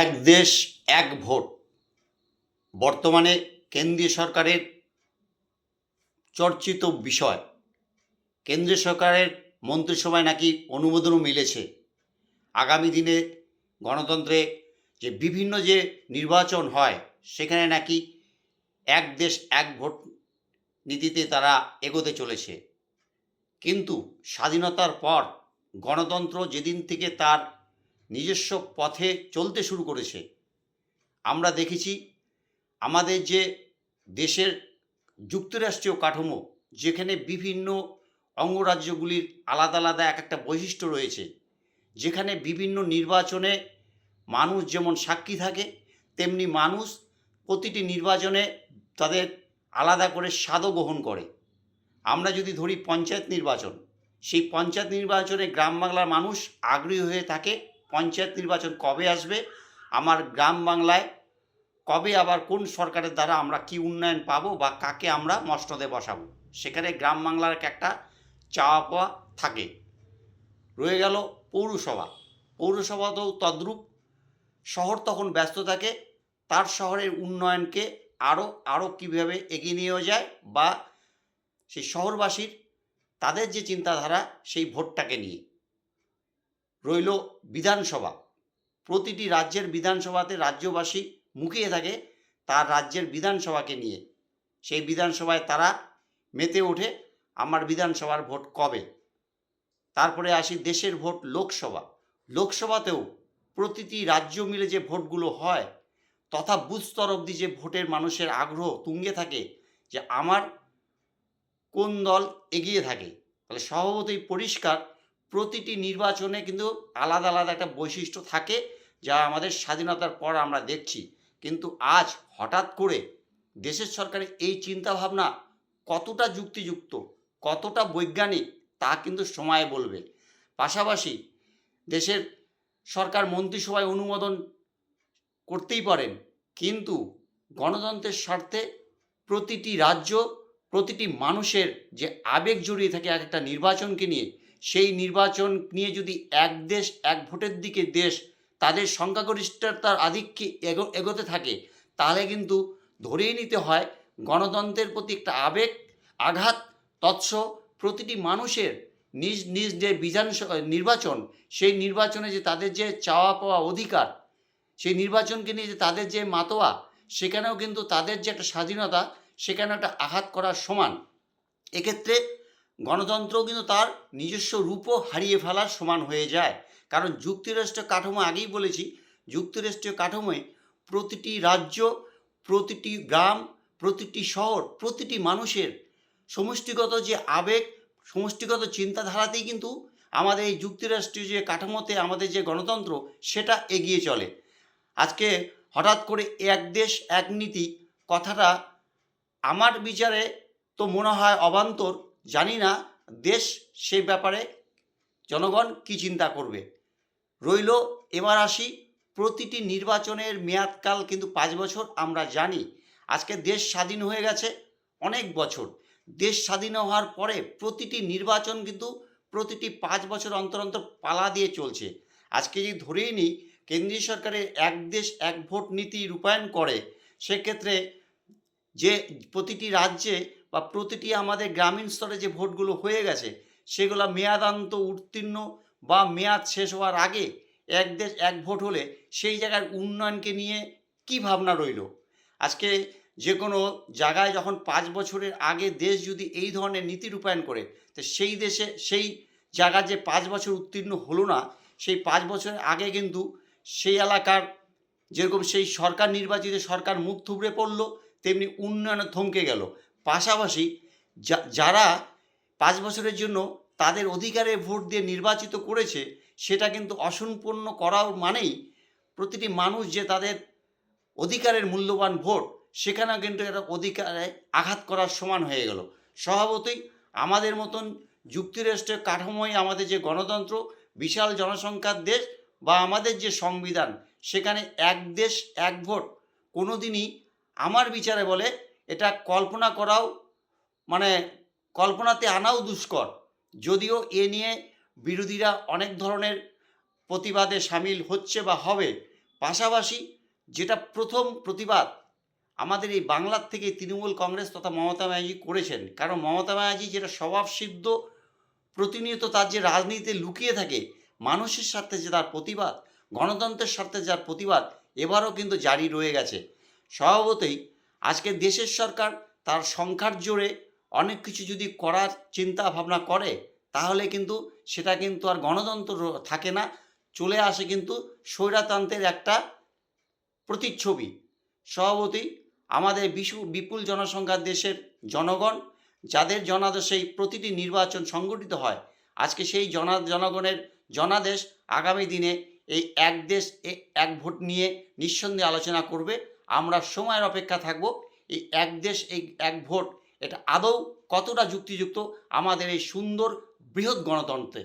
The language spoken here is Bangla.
এক দেশ, এক ভোট। বর্তমানে কেন্দ্রীয় সরকারের চর্চিত বিষয়, কেন্দ্রীয় সরকারের মন্ত্রিসভায় নাকি অনুমোদনও মিলেছে। আগামী দিনে গণতন্ত্রে যে বিভিন্ন যে নির্বাচন হয়, সেখানে নাকি এক দেশ, এক ভোট নীতিতে তারা এগোতে চলেছে। কিন্তু স্বাধীনতার পর গণতন্ত্র যেদিন থেকে তার নিজস্ব পথে চলতে শুরু করেছে। আমরা দেখেছি আমাদের যে দেশের যুক্তরাষ্ট্রীয় কাঠামো, যেখানে বিভিন্ন অঙ্গরাজ্যগুলির আলাদা আলাদা এক একটা বৈশিষ্ট্য রয়েছে, যেখানে বিভিন্ন নির্বাচনে মানুষ যেমন সাক্ষী থাকে, তেমনি মানুষ প্রতিটি নির্বাচনে তাদের আলাদা করে স্বাদও গ্রহণ করে। আমরা যদি ধরি পঞ্চায়েত নির্বাচন, সেই পঞ্চায়েত নির্বাচনে গ্রাম বাংলার মানুষ আগ্রহী হয়ে থাকে পঞ্চায়েত নির্বাচন কবে আসবে? আমার গ্রাম বাংলায় কবে আবার কোন সরকারের দ্বারা আমরা কি উন্নয়ন পাবো বা কাকে আমরা মসনদে বসাবো? সেখানে গ্রাম বাংলার একটা চাওয়া পাওয়া থাকে। রয়ে গেল পৌরসভা। পৌরসভাতেও তদ্রূপ। শহর তখন ব্যস্ত থাকে। তার শহরের উন্নয়নকে আরও আরও কীভাবে এগিয়ে নিয়ে যায় বা সেই শহরবাসীর তাদের যে চিন্তাধারা সেই ভোটটাকে নিয়ে। রইল বিধানসভা। প্রতিটি রাজ্যের বিধানসভাতে রাজ্যবাসী মুখিয়ে থাকে তার রাজ্যের বিধানসভাকে নিয়ে। সেই বিধানসভায় তারা মেতে ওঠে, আমার বিধানসভার ভোট কবে? তারপরে আসি দেশের ভোট লোকসভা। লোকসভাতেও প্রতিটি রাজ্য মিলে যে ভোটগুলো হয়, তথা বুথ স্তর অবধি যে ভোটের মানুষের আগ্রহ তুঙ্গে থাকে, যে আমার কোন দল এগিয়ে থাকে, তাহলে স্বভাবতই পরিষ্কার প্রতিটি নির্বাচনে কিন্তু আলাদা আলাদা একটা বৈশিষ্ট্য থাকে যা আমাদের স্বাধীনতার পর আমরা দেখছি। কিন্তু আজ হঠাৎ করে দেশের সরকারের এই চিন্তাভাবনা কতটা যুক্তিযুক্ত, কতটা বৈজ্ঞানিক, তা কিন্তু সময় বলবে। পাশাপাশি দেশের সরকার মন্ত্রিসভায় অনুমোদন করতেই পারেন, কিন্তু গণতন্ত্রের স্বার্থে প্রতিটি রাজ্য, প্রতিটি মানুষের যে আবেগ জড়িয়ে থাকে এক একটা নির্বাচনকে নিয়ে সেই নির্বাচন নিয়ে যদি এক দেশ, এক ভোটের দিকে দেশ তাদের সংখ্যাগরিষ্ঠতার আধিক্যে এগো, এগোতে থাকে, তাহলে কিন্তু ধরেই নিতে হয় গণতন্ত্রের প্রতি একটা আবেগ, আঘাত, তৎস প্রতিটি মানুষের নিজ নিজ যে বিধান নির্বাচন, সেই নির্বাচনে যে তাদের যে চাওয়া পাওয়া অধিকার, সেই নির্বাচনকে নিয়ে যে তাদের যে মাতোয়া, সেখানেও কিন্তু তাদের যে একটা স্বাধীনতা সেখানে একটা আঘাত করার সমান। এক্ষেত্রে গণতন্ত্রও কিন্তু তার নিজস্ব রূপও হারিয়ে ফেলার সমান হয়ে যায়। কারণ যুক্তরাষ্ট্র কাঠামো, আগেই বলেছি, যুক্তরাষ্ট্রীয় কাঠামোয় প্রতিটি রাজ্য, প্রতিটি গ্রাম, প্রতিটি শহর, প্রতিটি মানুষের সমষ্টিগত যে আবেগ, সমষ্টিগত চিন্তাধারাতেই কিন্তু আমাদের এই যুক্তরাষ্ট্রীয় যে কাঠামোতে আমাদের যে গণতন্ত্র, সেটা এগিয়ে চলে। আজকে হঠাৎ করে এক দেশ, এক নীতি, কথাটা আমার বিচারে তো মনে হয় অবান্তর। জানি না, দেশ সে ব্যাপারে জনগণ কি চিন্তা করবে। রইল, এবার আসি, প্রতিটি নির্বাচনের মেয়াদকাল কিন্তু পাঁচ বছর আমরা জানি। আজকে দেশ স্বাধীন হয়ে গেছে অনেক বছর। দেশ স্বাধীন হওয়ার পরে প্রতিটি নির্বাচন কিন্তু প্রতিটি পাঁচ বছর অন্তর অন্তর পালা দিয়ে চলছে। আজকে যদি ধরেই নিই, কেন্দ্রীয় সরকারের এক দেশ এক ভোট নীতি রূপায়ণ করে, সেক্ষেত্রে যে প্রতিটি রাজ্যে বা প্রতিটি আমাদের গ্রামীণ স্তরে যে ভোটগুলো হয়ে গেছে, সেগুলো মেয়াদান্ত উত্তীর্ণ বা মেয়াদ শেষ হওয়ার আগে এক দেশ এক ভোট হলে সেই জায়গার উন্নয়নকে নিয়ে কি ভাবনা রইল? আজকে যে কোনো জায়গায় যখন পাঁচ বছরের আগে দেশ যদি এই ধরনের নীতি রূপায়ণ করে, তো সেই দেশে সেই জায়গার যে পাঁচ বছর উত্তীর্ণ হলো না, সেই পাঁচ বছরের আগে কিন্তু সেই এলাকার যেরকম সেই সরকার নির্বাচিত সরকার মুখ থুবড়ে পড়ল, তেমনি উন্নয়নে থমকে গেল। পাশাপাশি যারা পাঁচ বছরের জন্য তাদের অধিকারে ভোট দিয়ে নির্বাচিত করেছে, সেটা কিন্তু অসম্পূর্ণ করাও মানেই প্রতিটি মানুষ যে তাদের অধিকারের মূল্যবান ভোট, সেখানেও কিন্তু একটা অধিকারে আঘাত করার সমান হয়ে গেল। স্বভাবতই আমাদের মতন যুক্তরাষ্ট্রের কাঠামোয় আমাদের যে গণতন্ত্র, বিশাল জনসংখ্যার দেশ বা আমাদের যে সংবিধান, সেখানে এক দেশ, এক ভোট কোনো দিনই আমার বিচারে বলে এটা কল্পনা করাও মানে কল্পনাতে আনাও দুষ্কর। যদিও এ নিয়ে বিরোধীরা অনেক ধরনের প্রতিবাদে সামিল হচ্ছে বা হবে, পাশাপাশি যেটা প্রথম প্রতিবাদ আমাদের এই বাংলার থেকে তৃণমূল কংগ্রেস তথা মমতা ব্যানার্জি করেছেন। কারণ মমতা ব্যানার্জি যেটা স্বভাবসিদ্ধ প্রতিনিয়ত তার যে রাজনীতিতে লুকিয়ে থাকে, মানুষের স্বার্থে যে তার প্রতিবাদ, গণতন্ত্রের স্বার্থে যার প্রতিবাদ, এবারও কিন্তু জারি রয়ে গেছে। স্বভাবতই আজকে দেশের সরকার তার সংখ্যার জোরে অনেক কিছু যদি করার চিন্তা ভাবনা করে, তাহলে কিন্তু সেটা কিন্তু আর গণতন্ত্র থাকে না। চলে আসে কিন্তু স্বৈরাতন্ত্রের একটা প্রতিচ্ছবি। স্বভাবতই আমাদের বিশু, বিপুল জনসংখ্যার দেশের জনগণ, যাদের জনাদেশেই প্রতিটি নির্বাচন সংগঠিত হয়, আজকে সেই জনা, জনগণের জনাদেশ আগামী দিনে এই এক দেশ এক ভোট নিয়ে নিঃসন্দেহে আলোচনা করবে। আমরা সময়ের অপেক্ষা থাকব। এই এক দেশ, এই এক ভোট, এটা আদৌ কতটা যুক্তিযুক্ত? আমাদের এই সুন্দর বৃহৎ গণতন্ত্রে।